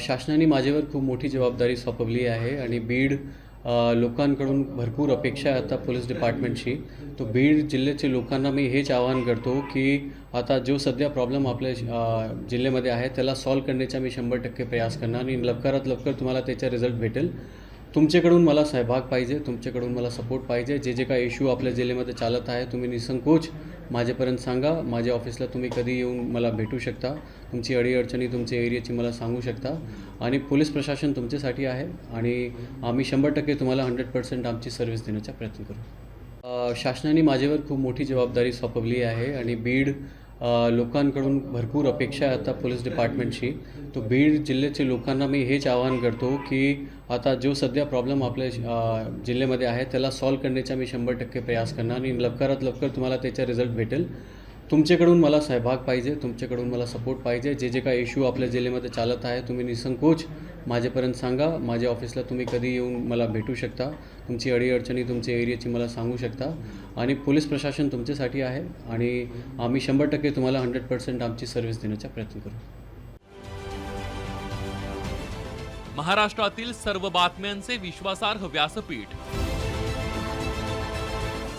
शासनाने माझ्यावर खूप मोठी जबाबदारी सोपवली आहे आणि बीड लोकांकडून भरपूर अपेक्षा आहे आता पोलीस डिपार्टमेंटशी तो बीड जिल्ह्याच्या लोकांना मी हेच आवाहन करतो की आता जो सध्या प्रॉब्लेम आपल्या जिल्ह्यामध्ये आहे त्याला सॉल्व करण्याचा मी शंभर टक्के प्रयास करणार आणि लवकरात लवकर तुम्हाला त्याचा रिझल्ट भेटेल. तुमच्याकडून मला सहभाग पाहिजे तुमच्याकडून मला सपोर्ट पाहिजे. जे जे काही इश्यू आपल्या जिल्ह्यामध्ये चालत आहे तुम्ही निसंकोच माझ्यापर्यंत सांगा. माझ्या ऑफिसला तुम्ही कधी येऊन मला भेटू शकता. तुमची अडीअडचणी तुमच्या एरियाची मला सांगू शकता. आणि पोलीस प्रशासन तुमच्यासाठी आहे. आणि आम्ही शंभर टक्के तुम्हाला हंड्रेड पर्सेंट आमची सर्व्हिस देण्याचा प्रयत्न करू. शासनाने माझ्यावर खूप मोठी जबाबदारी सोपवली आहे. आणि बीड लोकांकडून भरपूर अपेक्षा आहे आता पोलीस डिपार्टमेंटची. तो बीड जिल्ह्याचे लोकांना मी हेच आवाहन करतो की आता जो सध्या प्रॉब्लेम आपल्या जिल्ह्यामध्ये आहे त्याला सॉल्व करण्याचा मी शंभर टक्के प्रयास करणार आणि लवकरात लवकर तुम्हाला त्याचा रिझल्ट भेटेल. तुमच्याकडून मला सहभाग पाहिजे तुमच्याकडून मला सपोर्ट पाहिजे. जे जे काही इश्यू आपल्या जिल्ह्यामध्ये चालत आहे तुम्ही निसंकोच माझ्यापर्यंत सांगा. माझ्या ऑफिसला तुम्ही कधी येऊन मला भेटू शकता. तुमची अडीअडचणी तुमच्या एरियाची मला सांगू शकता. आणि पोलीस प्रशासन तुमच्यासाठी आहे आणि आम्ही शंभर टक्के तुम्हाला हंड्रेड पर्सेंट आमची सर्व्हिस देण्याचा प्रयत्न करू. महाराष्ट्रातील सर्व बातम्यांचे विश्वासार्ह व्यासपीठ.